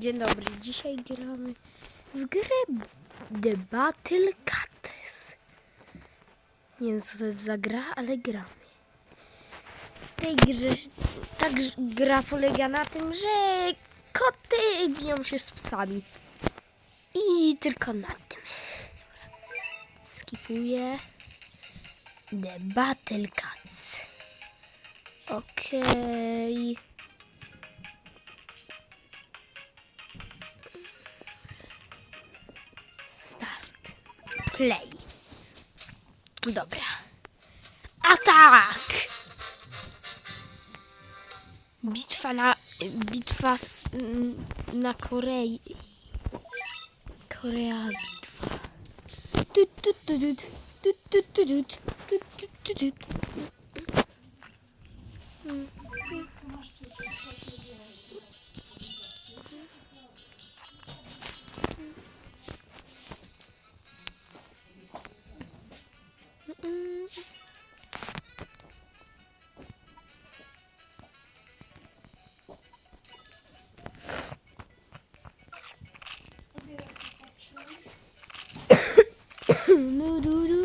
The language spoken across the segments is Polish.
Dzień dobry, dzisiaj gramy w grę The Battle Cats. Nie wiem co to jest za gra, ale gramy. W tej grze ta gra polega na tym, że koty biją się z psami. I tylko na tym. Skipuję. The Battle Cats. Okej. Start. Play. Dobra. Atak! Bitwa na... Bitwa mm, na Korei. Korea bitwa. Tu, tu, tu, tu, tu, tu, tu, tu, tu, tu, do do do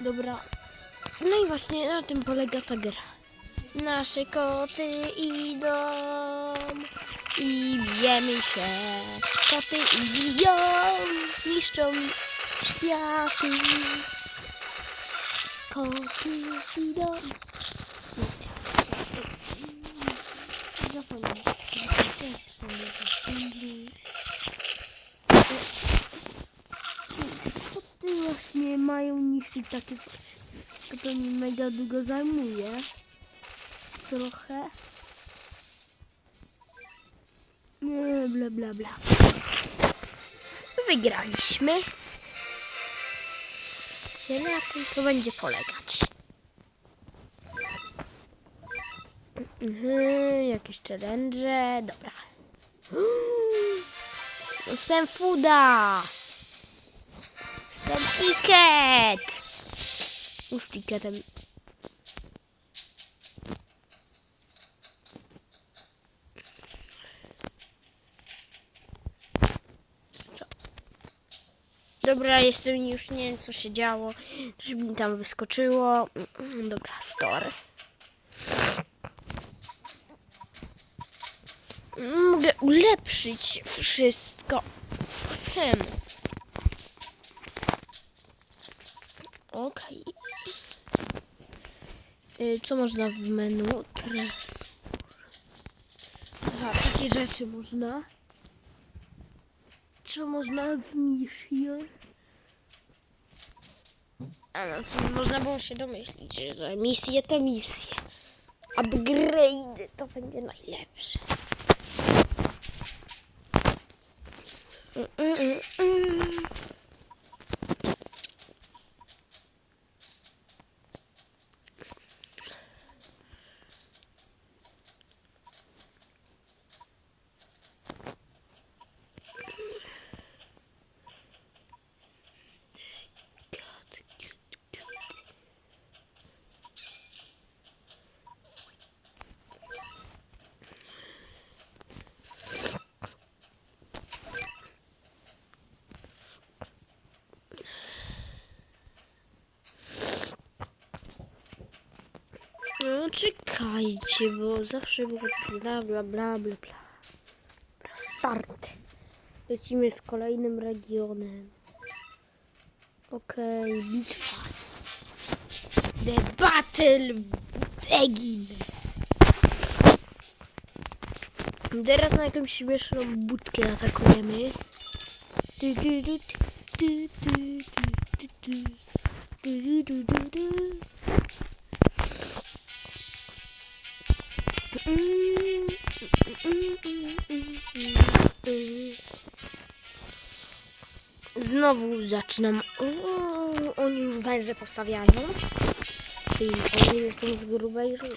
Dobra. No i właśnie na tym polega ta gra. Nasze koty idą i bijemy się. Koty idą, niszczą światy. Koty idą. Zapomniałem. Koty właśnie niszczyć takie. To, mi mega długo zajmuje. Trochę. Nie, bla bla bla. Wygraliśmy. Gdzie na tym to będzie polegać? Mhm, jakieś challenge. Dobra. Dostałem fooda. Dostałem ticket. Co? Dobra, jestem już nie wiem co się działo. Coś mi tam wyskoczyło. Dobra, store. Mogę ulepszyć wszystko. Hmm. Okej. Y, Co można w menu? Teraz. Aha, takie rzeczy można. Co można w mission? A no, w sumie można było się domyślić, że misje to misje. Upgrade to będzie najlepsze. Mm, mm, mm, mm. No czekajcie, bo zawsze było bla bla bla bla bla. Start. Lecimy z kolejnym regionem. Okej, bitwa. The battle begins. Teraz na jakąś śmieszną budkę atakujemy. Du, du, du, du, du, du, du, du. Du, du, du, du, du. Znowu zaczynam. O, oni już węże postawiają. Czyli oni są z grubej rury.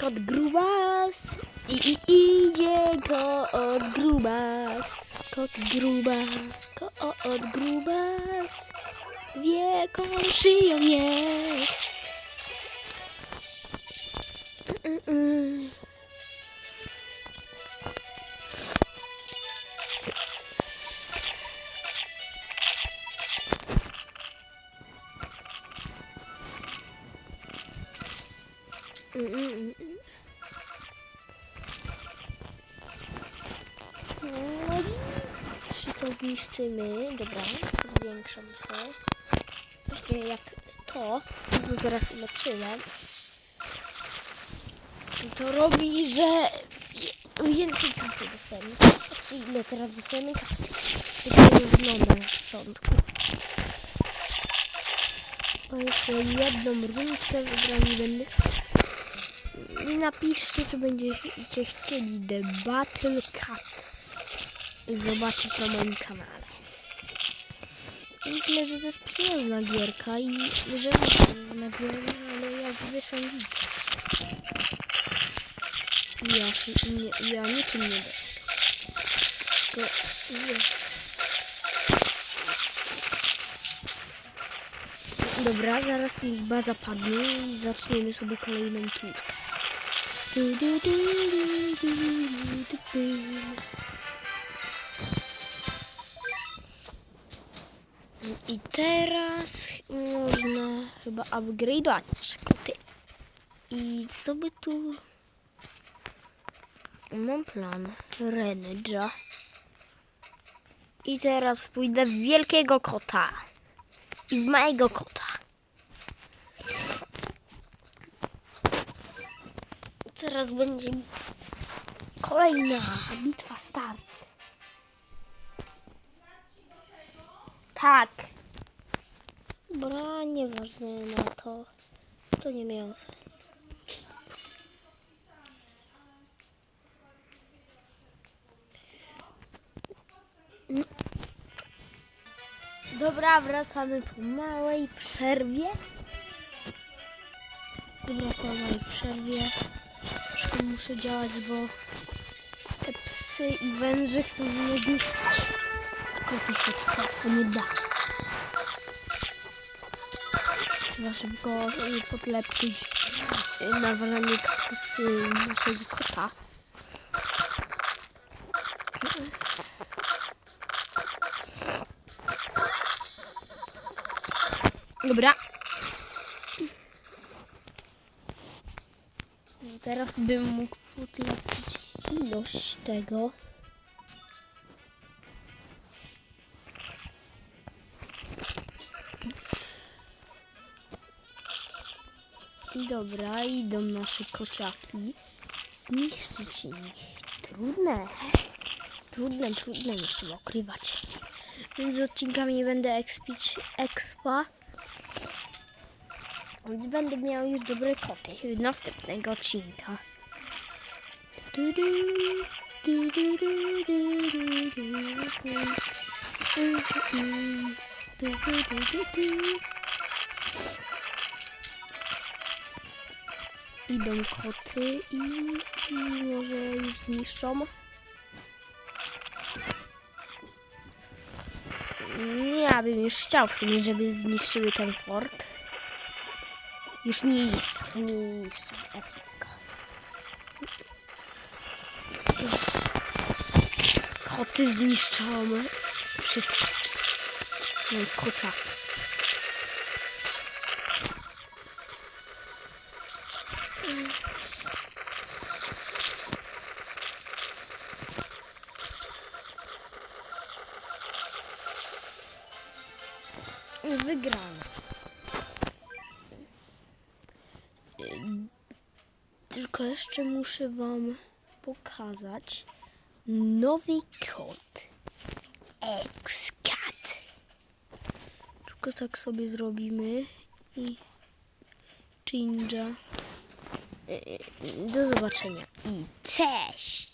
Kot grubas i, i idzie kot grubas. Kot grubas, kot grubas. Wielką szyją jest. Mm. Mm, zniszczymy? Dobra, zwiększam sobie. Właśnie jak to, co teraz ulepszyłem, to robi, że więcej kasy dostajemy. Ile teraz dostajemy kasy. Tak nie wygląda na początku. O, jeszcze jedną rundkę wybrani będę. Napiszcie, czy będziecie chcieli The Battle Cat zobaczyć na moim kanale. Myślę, że to jest przyjemna gierka i że gierka, ale jak wy sądzicie. Ja, nie, ja niczym nie wiem. Tylko nie. Dobra, zaraz mi baza padnie i zaczniemy sobie kolejną du. I teraz można chyba upgrade'ować nasze koty. I co by tu... Mam plan. Renedża. I teraz pójdę w wielkiego kota. I w małego kota. Teraz będzie kolejna bitwa start. Tak. Dobra, nieważne na to. To nie miało sensu. Dobra, wracamy po małej przerwie. Dobra, po małej przerwie. Troszkę muszę działać, bo te psy i węże chcą mnie zniszczyć. A koty się tak łatwo nie da. Trzeba szybko podlepszyć y, nawalanie kasy naszego kota. Dobra. Teraz bym mógł podlepić ilość tego. Dobra, idą nasze kociaki. Zniszczyć ich. Trudne. Trudne, trudne, nie trzeba ukrywać. Między odcinkami będę ekspić expa. Więc będę miał już dobre koty. Następnego odcinka. Du, du, du, du, du, du, Idą koty i, i może już zniszczą. Ja bym już chciał w sumie, żeby zniszczyły ten fort. Już nie niszczą, nie niszczą, epicko. Koty zniszczą wszystko. No i kociaki. Wygrana. Tylko jeszcze muszę Wam pokazać nowy kod. Xcat. Tylko tak sobie zrobimy i change'a. Do zobaczenia i cześć!